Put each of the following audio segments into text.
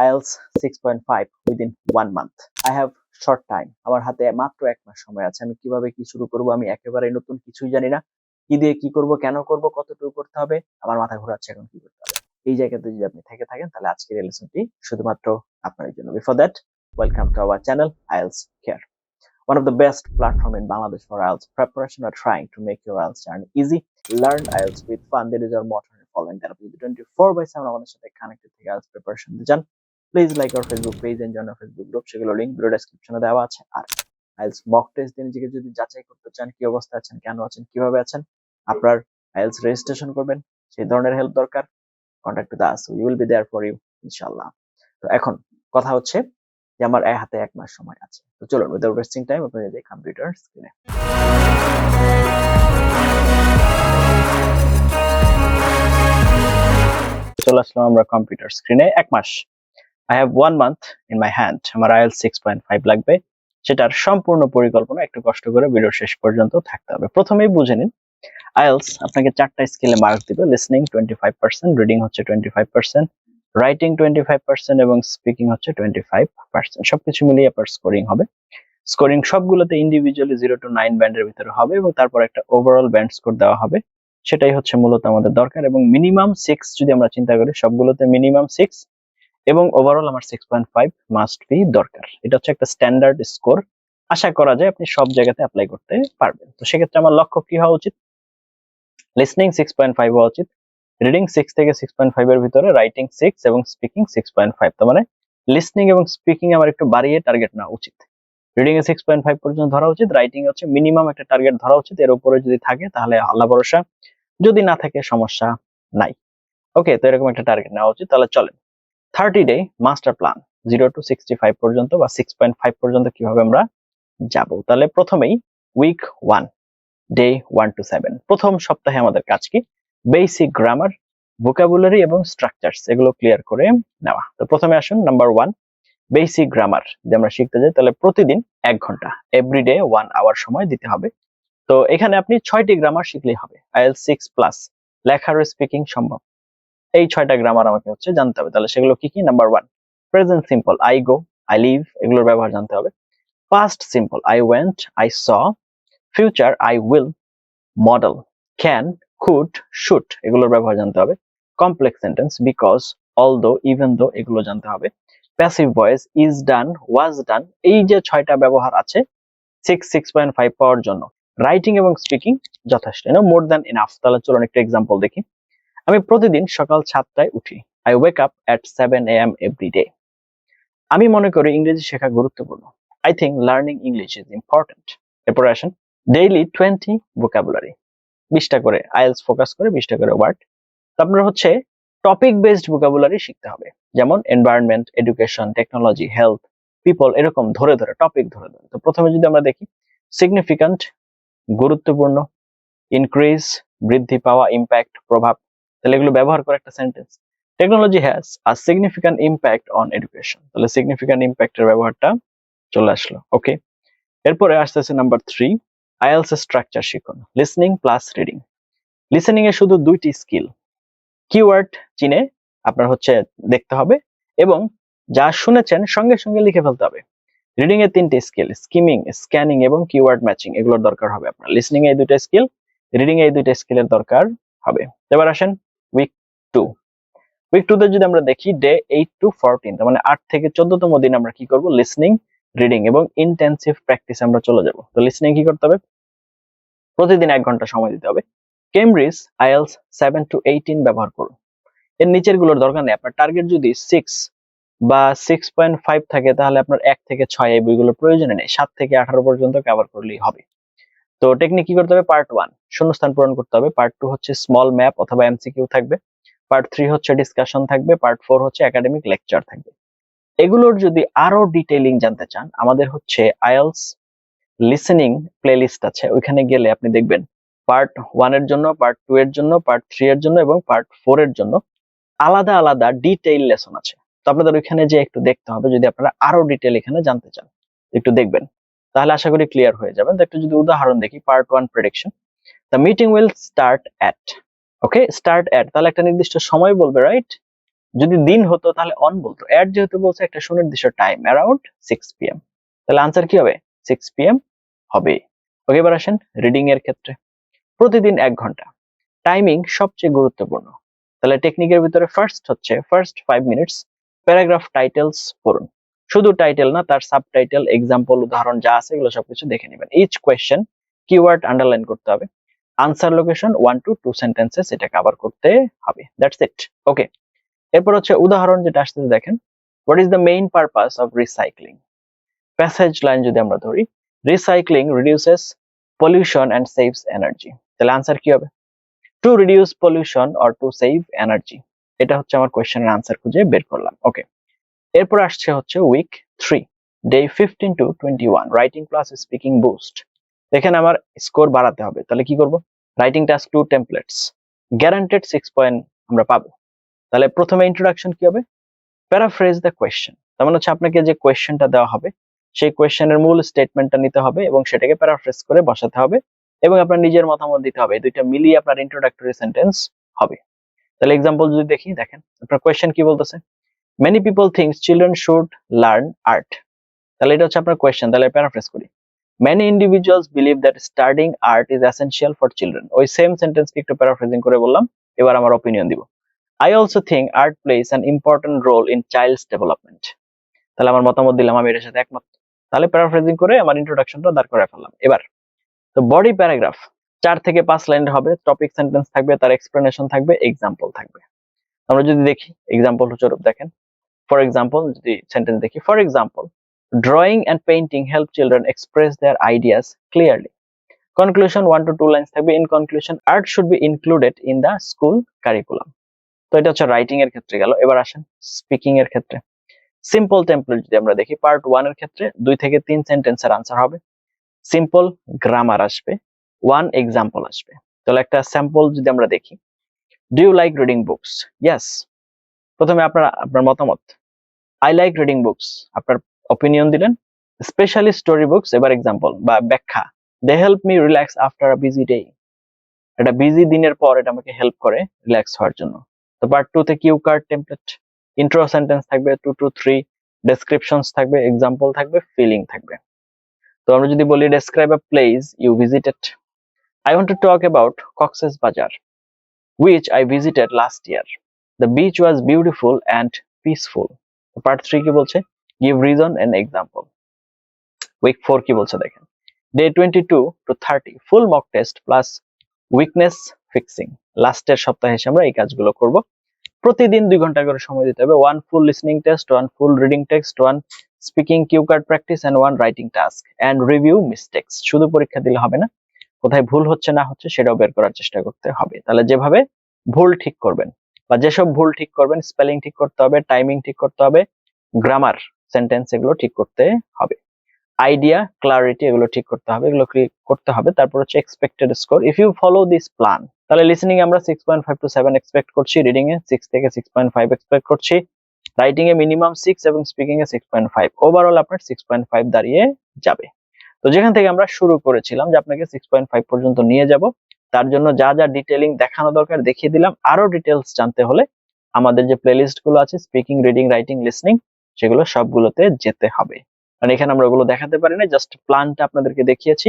IELTS 6.5 within one month. I have short time. আমার হাতে মাত্র এক মাস সময় আছে আমি কীভাবে কি শুরু করব আমি একেবারে নতুন কিছুই জানি না কি দিয়ে কি করব কেন করব কতটুকু করতে হবে আমার মাথা ঘোরাচ্ছে এখন কি করতে হবে এই জায়গাতে যদি আপনি থেকে থাকেন তাহলে আজকের এই লেসনটি শুধুমাত্র আপনার জন্য before that welcome to our channel IELTS Care. One of the best platform in Bangladesh for IELTS preparation are trying to make your IELTS journey easy. Learn IELTS with fun. That is our motto and following that up 24 by 7 আমাদের সাথে connected থেকে IELTS preparation দিতে চান please like our Facebook page and join Facebook group সেগুলো link video ডেসক্রিপশনে দেওয়া আছে। আর IELTS mock test দিয়ে নিজেকে যদি যাচাই করতে চান, কি অবস্থায় আছেন, কেন আছেন, কীভাবে আছেন, আপনার আইএলস রেজিস্ট্রেশন করবেন, সেই ধরনের হেল্প দরকার। Contact with us we will be there for you ইনশাআল্লাহ। তো এখন কথা হচ্ছে যে আমার এক হাতে এক মাস সময় আছে। তো চলুন উইদাউট ওয়েস্টিং টাইম আপনি যে কম্পিউটার স্ক্রিনে চলে আসলাম আমরা কম্পিউটার স্ক্রিনে এক মাস। I have one month in my hand আমার আইএল সিক্স পয়েন্ট ফাইভ লাগবে। সেটার সম্পূর্ণ পরিকল্পনা একটু কষ্ট করে ভিডিও শেষ পর্যন্ত থাকতে হবে। প্রথমেই বুঝে নিন আইএলস আপনাকে চারটা স্কেলে মার্ক দিবে। Listening twenty five percent reading হচ্ছে twenty five percent writing twenty five percent এবং স্পিকিং হচ্ছে টোয়েন্টি ফাইভ পার্সেন্ট সবকিছু মিলিয়ে আপনার স্কোরিং হবে। স্কোরিং সবগুলোতে ইন্ডিভিজুয়ালি জিরো টু নাইন ব্যান্ডের ভিতরে হবে এবং তারপর একটা ওভারঅল ব্যান্ড স্কোর দেওয়া হবে। সেটাই হচ্ছে মূলত আমাদের দরকার এবং মিনিমাম সিক্স যদি আমরা চিন্তা করি, সবগুলোতে মিনিমাম সিক্স এবং ওভারঅল আমার six point five must be দরকার। এটা হচ্ছে একটা স্ট্যান্ডার্ড স্কোর আশা করা যায় আপনি সব জায়গাতে অ্যাপ্লাই করতে পারবেন। তো সেক্ষেত্রে আমার লক্ষ্য কি হওয়া উচিত? লিসনিং সিক্স পয়েন্ট ফাইভ হওয়া উচিত। রিডিং সিক্স থেকে সিক্স পয়েন্ট ফাইভ এর ভিতরে রাইটিং সিক্স এবং স্পিকিং সিক্স পয়েন্ট ফাইভ মানে লিসনিং এবং স্পিকিং আমার একটু বাড়িয়ে টার্গেট নেওয়া উচিত। রিডিং এ সিক্স পয়েন্ট ফাইভ পর্যন্ত ধরা উচিত। রাইটিং হচ্ছে মিনিমাম একটা টার্গেট ধরা উচিত। এর উপরে যদি থাকে তাহলে আল্লাহ ভরসা। যদি না থাকে সমস্যা নাই। ওকে তো এরকম একটা টার্গেট নেওয়া উচিত। তাহলে চলেন। Thirty day master plan zero to sixty five পর্যন্ত বা সিক্স পয়েন্ট ফাইভ পর্যন্ত কীভাবে আমরা যাব? তাহলে প্রথমেই week one day one two seven প্রথম সপ্তাহে আমাদের কাজ কি? বেসিক গ্রামার ভোকাবুলারি এবং স্ট্রাকচারস এগুলো ক্লিয়ার করে নেওয়া। তো প্রথমে আসুন নাম্বার ওয়ান বেসিক গ্রামার যদি আমরা শিখতে যাই, তাহলে প্রতিদিন এক ঘণ্টা এভরিডে ওয়ান আওয়ার সময় দিতে হবে। তো এখানে আপনি ছয়টি গ্রামার শিখলেই হবে আইএল সিক্স প্লাস লেখার স্পিকিং সম্ভব। এই ছয়টা গ্রামার আমাকে হচ্ছে জানতে হবে। তাহলে সেগুলো কি কি? Number one present simple I go I live এগুলোর ব্যবহার জানতে হবে। Past simple I went I saw future I will modal can could should এগুলোর ব্যবহার জানতে হবে। Complex sentence because although even though এগুলো জানতে হবে। Passive voice is done was done এই যে ছয়টা ব্যবহার আছে সিক্স সিক্স পয়েন্ট ফাইভ পাওয়ার জন্য। রাইটিং এবং স্পিকিং যথেষ্ট। মোর দ্যান ইনাফ তাহলে চলুন একটা এক্সাম্পল দেখি। আমি প্রতিদিন সকাল সাতটায় উঠি। I wake up at seven A M every day আমি মনে করি ইংরেজি শেখা গুরুত্বপূর্ণ। I think learning English is important এরপরে আসেন ডেইলি টোয়েন্টি ভোকাবুলারি বিশটা করে আইএলস ফোকাস করে বিশটা করে ওয়ার্ড তারপরে হচ্ছে টপিক বেসড ভোকাবুলারি শিখতে হবে। যেমন environment education technology health people এরকম ধরে ধরে টপিক ধরে ধরে। তো প্রথমে যদি আমরা দেখি সিগনিফিক্যান্ট গুরুত্বপূর্ণ ইনক্রিজ বৃদ্ধি পাওয়া ইম্প্যাক্ট প্রভাব। তাহলে এগুলো ব্যবহার করে একটা sentence technology has a significant impact on education তাহলে সিগনিফিক্যান্ট ইম্প্যাক্টের ব্যবহারটা চলে আসলো ওকে এরপরে আসতেছে নাম্বার থ্রি আইএলস স্ট্রাকচার শিখুন লিসনিং প্লাস রিডিং লিসনিং এ শুধু দুইটি স্কিল কিওয়ার্ড চিনে আপনার হচ্ছে দেখতে হবে এবং যা শুনেছেন সঙ্গে সঙ্গে লিখে ফেলতে হবে। রিডিং এর তিনটে স্কিল স্কিমিং স্ক্যানিং এবং কিওয়ার্ড ম্যাচিং এগুলোর দরকার হবে আপনার। লিসনিং এ দুইটা স্কিল রিডিং এ দুইটা স্কিলের দরকার হবে। এবার আসেন টু উইক টু তে যদি আমরা দেখি ডে এইট টু ফোরটিন মানে আট থেকে চোদ্দতম দিন আমরা কি করব? লিসনিং রিডিং এবং ইন্টেন্সিভ প্র্যাকটিস আমরা চলে যাব। তো লিসনিং কি করতে হবে? প্রতিদিন এক ঘণ্টা সময় দিতে হবে। Cambridge IELTS seven to eighteen ব্যবহার করুন। এর নিচেরগুলোর দরকার নেই। আপনার টার্গেট যদি সিক্স বা সিক্স পয়েন্ট ফাইভ থাকে, তাহলে আপনার এক থেকে ছয় এই বইগুলোর প্রয়োজনে নেই। সাত থেকে আঠারো পর্যন্ত কভার করলেই হবে। তো টেকনিক কি করতে হবে? পার্ট ওয়ান শূন্যস্থান পূরণ করতে হবে। পার্ট টু হচ্ছে স্মল ম্যাপ অথবা এমসিকিউ থাকবে। পার্ট থ্রি হচ্ছে ডিসকাশন থাকবে পার্ট ফোর হচ্ছে একাডেমিক লেকচার থাকবে। এগুলোর যদি আরও ডিটেইলিং জানতে চান, আমাদের হচ্ছে আইএলস লিসেনিং প্লেলিস্ট আছে, ওইখানে গেলে আপনি দেখবেন পার্ট ওয়ানের জন্য পার্ট টু এর জন্য পার্ট থ্রি এর জন্য এবং পার্ট ফোর এর জন্য আলাদা আলাদা ডিটেইল লেসন আছে। তো আপনাদের ওইখানে যে একটু দেখতে হবে, যদি আপনারা আরও ডিটেইল এখানে জানতে চান, একটু দেখবেন। তাহলে আশা করি ক্লিয়ার হয়ে যাবেন তো একটু যদি উদাহরণ দেখি part one prediction the meeting will start at okay start at তাহলে একটা নির্দিষ্ট সময় বলবে রাইট যদি দিন হতো, তাহলে অন বলতো। অ্যাট যেহেতু বলছে, একটা সুনির্দিষ্ট টাইম অ্যারাউন্ড সিক্স পিএম তাহলে আনসার কি হবে? সিক্স পিএম হবে। ওকে এবার আসেন রিডিং এর ক্ষেত্রে। প্রতিদিন এক ঘণ্টা। টাইমিং সবচেয়ে গুরুত্বপূর্ণ। তাহলে টেকনিকের ভিতরে ফার্স্ট হচ্ছে first five minutes paragraph titles পড়ুন। শুধু টাইটেল না, তার সাব টাইটেল এক্সাম্পল উদাহরণ যা আছে, এগুলো সবকিছু দেখে নেবেন। ইচ কোয়েশ্চেন কিওয়ার্ড আন্ডারলাইন করতে হবে। Answer location one to two sentences এটা কভার করতে হবে। দ্যাটস ইট ওকে এরপর হচ্ছে উদাহরণ যেটা আসতেছে, দেখেন। What is the main purpose of recycling passage line যদি আমরা ধরি recycling reduces pollution and saves energy তাহলে আনসার কি হবে? To reduce pollution or to save energy এটা হচ্ছে আমার কোয়েশ্চেনের আনসার খুঁজে বের করলাম। ওকে এরপর আসছে হচ্ছে week three day fifteen to twenty one writing plus speaking boost এখানে আমার স্কোর বাড়াতে হবে। তাহলে কি করব? Writing task two templates guaranteed six point আমরা পাবো। তাহলে প্রথমে ইন্ট্রোডাকশন কি হবে? প্যারাফ্রেজ দ্য কোয়েশ্চেন তার মানে হচ্ছে আপনাকে যে কোয়েশ্চেনটা দেওয়া হবে, সেই কোয়েশ্চেনের মূল স্টেটমেন্টটা নিতে হবে এবং সেটাকে প্যারাফ্রেজ করে বসাতে হবে এবং আপনার নিজের মতামত দিতে হবে। দুইটা মিলিয়ে আপনার ইন্ট্রোডাক্টরি সেন্টেন্স হবে। তাহলে এক্সাম্পল যদি দেখি, দেখেন, আপনার কোয়েশ্চেন কি বলতেছে? Many people thinks children should learn art তাহলে এটা হচ্ছে আপনার কোয়েশ্চেন তাহলে প্যারাফ্রেজ করি। Many individuals believe that studying art is essential for children ওই সেম সেন্টেন্সকে একটু প্যারাফ্রেজিং করে বললাম, এবার আমার অপিনিয়ন দিব। I also think art plays an important role in child's development তাহলে আমার মতামত দিলাম, আমি এটার সাথে একমত। তাহলে প্যারাফ্রেজিং করে আমার ইন্ট্রোডাকশনটা দাঁড় করে ফেললাম। এবার, তো বডি প্যারাগ্রাফ চার থেকে পাঁচ লাইনের হবে টপিক সেন্টেন্স থাকবে, তার এক্সপ্লেনেশন থাকবে এক্সাম্পল থাকবে। আমরা যদি দেখি এক্সাম্পল স্বরূপ দেখেন। ফর এক্সাম্পল যদি সেন্টেন্স দেখি for example drawing and painting help children express their ideas clearly conclusion one to two lines থাকবে. In conclusion art should be included in the school curriculum তো এটা হচ্ছে রাইটিং এর ক্ষেত্রে গেল। এবার আসেন স্পিকিং এর ক্ষেত্রে। সিম্পল টেমপ্লেট যদি আমরা দেখি পার্ট ওয়ানের ক্ষেত্রে দুই থেকে তিন সেন্টেন্সের আনসার হবে। সিম্পল গ্রামার আসবে। ওয়ান এক্সাম্পল আসবে। তাহলে একটা স্যাম্পল যদি আমরা দেখি। Do you like reading books yes প্রথমে আপনার আপনার মতামত। আই লাইক রিডিং বুকস আপনার অপিনিয়ন দিলেন স্পেশালি স্টোরি বুকস এবার এক্সাম্পল বা ব্যাখ্যা। They help me relax after a busy day এটা বিজি দিনের পর এটা আমাকে হেল্প করে রিল্যাক্স হওয়ার জন্য। তো পার্ট টু তে cue card template intro sentence থাকবে টু টু থ্রি ডেসক্রিপশনস থাকবে এক্সাম্পল থাকবে ফিলিং থাকবে। তো আমরা যদি বলি describe a place you visited I want to talk about Cox's Bazar which I visited last year. The beach was beautiful and peaceful. Part three কি বলছে? Give reason and example week four কি বলছে দেখেন? Day twenty two to thirty full mock test plus weakness fixing লাস্টের সপ্তাহে এসে আমরা এই কাজগুলো করব। প্রতিদিন দুই ঘণ্টা করে সময় দিতে হবে। One full listening test one full reading text one speaking cue card practice and one writing task and review mistakes শুধু পরীক্ষা দিলে হবে না। কোথায় ভুল হচ্ছে, না হচ্ছে সেটাও বের করার চেষ্টা করতে হবে। তাহলে যেভাবে ভুল ঠিক করবেন বা যেসব ভুল ঠিক করবেন স্পেলিং ঠিক করতে হবে টাইমিং ঠিক করতে হবে গ্রামার সেন্টেন্স এগুলো ঠিক করতে হবে। আইডিয়া ক্লারিটি এগুলো ঠিক করতে হবে, এগুলো করতে হবে। তারপর হচ্ছে expected score if you follow this plan তাহলে লিসনিং আমরা six point five to seven expect করছি রিডিং এ সিক্স থেকে সিক্স পয়েন্ট ফাইভ এক্সপেক্ট করছি রাইটিং এ মিনিমাম সিক্স এবং স্পিকিং এ সিক্স পয়েন্ট ফাইভ ওভারঅল আপনার সিক্স পয়েন্ট ফাইভ দাঁড়িয়ে যাবে। তো যেখান থেকে আমরা শুরু করেছিলাম যে আপনাকে সিক্স পয়েন্ট ফাইভ পর্যন্ত নিয়ে যাব, তার জন্য যা যা ডিটেলিং দেখানো দরকার দেখিয়ে দিলাম। আরও ডিটেলস জানতে হলে আমাদের যে প্লেলিস্টগুলো আছে স্পিকিং রিডিং রাইটিং লিসনিং সেগুলো সবগুলোতে যেতে হবে। কারণ এখানে আমরা ওগুলো দেখাতে পারি না জাস্ট প্ল্যানটা আপনাদেরকে দেখিয়েছি।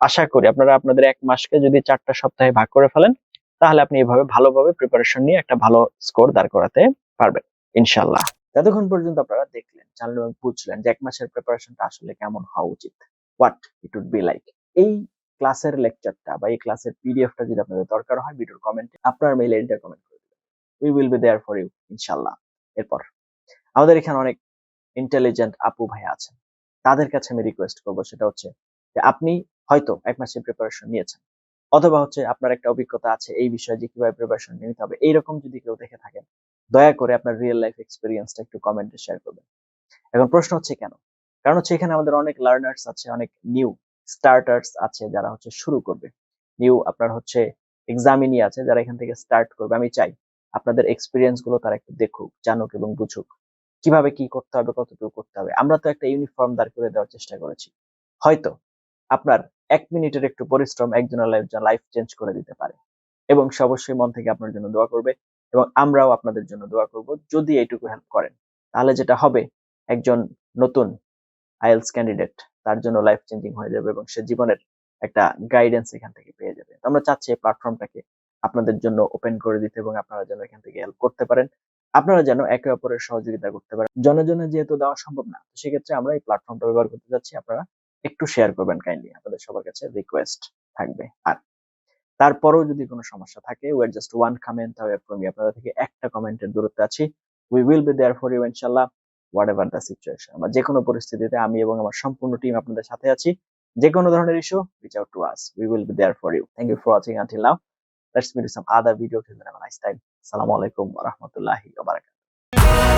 আশা করি আপনারা আপনাদের এক মাসকে যদি চারটা সপ্তাহে ভাগ করে ফেলেন, তাহলে আপনি এভাবে ভালোভাবে প্রিপারেশন নিয়ে একটা ভালো স্কোর দাঁড় করাতে পারবেন ইনশাল্লাহ এতক্ষণ পর্যন্ত আপনারা দেখলেন, জানলেন এবং বুঝলেন যে এক মাসের প্রিপারেশনটা আসলে কেমন হওয়া উচিত what it would be like এই ক্লাসের লেকচারটা বা এই ক্লাসের পিডিএফটা যদি আপনাদের দরকার হয়, ভিডিওর কমেন্টে আপনার মেইল আইডিটা কমেন্ট করে দেবেন। We will be there for you ইনশাল্লাহ এরপর আমাদের এখানে অনেক ইন্টেলিজেন্ট আপু ভাই আছেন। তাদের কাছে আমি রিকোয়েস্ট করব, সেটা হচ্ছে যে আপনি হয়তো এক মাসের প্রিপারেশন নিয়েছেন, অথবা হচ্ছে আপনার একটা অভিজ্ঞতা আছে এই বিষয়ে যে কীভাবে প্রিপারেশন নিতে হবে, এইরকম যদি কেউ দেখে থাকেন, দয়া করে আপনার রিয়েল লাইফ এক্সপিরিয়েন্সটা একটু কমেন্টে শেয়ার করবেন। এখন প্রশ্ন হচ্ছে কেন? কারণ হচ্ছে এখানে আমাদের অনেক লার্নার্স আছে, অনেক নিউ স্টার্টার্স আছে যারা হচ্ছে শুরু করবে। নিউ আপনার হচ্ছে এক্সামিনি আছে যারা এখান থেকে স্টার্ট করবে। আমি চাই আপনাদের এক্সপিরিয়েন্সগুলো তারা একটু দেখুক, জানুক এবং বুঝুক। কীভাবে কি করতে হবে, কতটুকু করতে হবে, আমরা তো একটা ইউনিফর্ম দাঁড় করে দেওয়ার চেষ্টা করেছি। হয়তো আপনার এক মিনিটের একটু পরিশ্রম একজনের লাইফ লাইফ চেঞ্জ করে দিতে পারে। এবং সে অবশ্যই মন থেকে আপনার জন্য দোয়া করবে এবং আমরাও আপনাদের জন্য দোয়া করব যদি এইটুকু হেল্প করেন। তাহলে যেটা হবে, একজন নতুন আইএলস ক্যান্ডিডেট তার জন্য লাইফ চেঞ্জিং হয়ে যাবে এবং সে জীবনের একটা গাইডেন্স এখান থেকে পেয়ে যাবে। আমরা চাচ্ছি এই প্ল্যাটফর্মটাকে আপনাদের জন্য ওপেন করে দিতে এবং আপনারা যেন এখান থেকে হেল্প করতে পারেন। আপনারা যেন একে অপরের সহযোগিতা করতে পারেন। জনের জন্য যেহেতু দেওয়া সম্ভব না সেক্ষেত্রে আমরা এই প্ল্যাটফর্মটা ব্যবহার করতে যাচ্ছি। আপনারা একটু শেয়ার করবেন কাইন্ডলি আপনাদের সবার কাছে রিকোয়েস্ট থাকবে। আর তারপরেও যদি কোনো সমস্যা থাকে we're just one comment away from me আপনাদের থেকে একটা কমেন্টের দূরত্বে আছি। We will be there for you ইনশাআল্লাহ হোয়াট এভার দ্য সিচুয়েশন আমরা যে কোনো পরিস্থিতিতে আমি এবং আমার সম্পূর্ণ টিম আপনাদের সাথে আছি। যে কোনো ধরনের issue reach out to us we will be there for you thank you for watching until now let's in some other video. till then have a nice time assalamu alaikum wa rahmatullahi wa barakatuh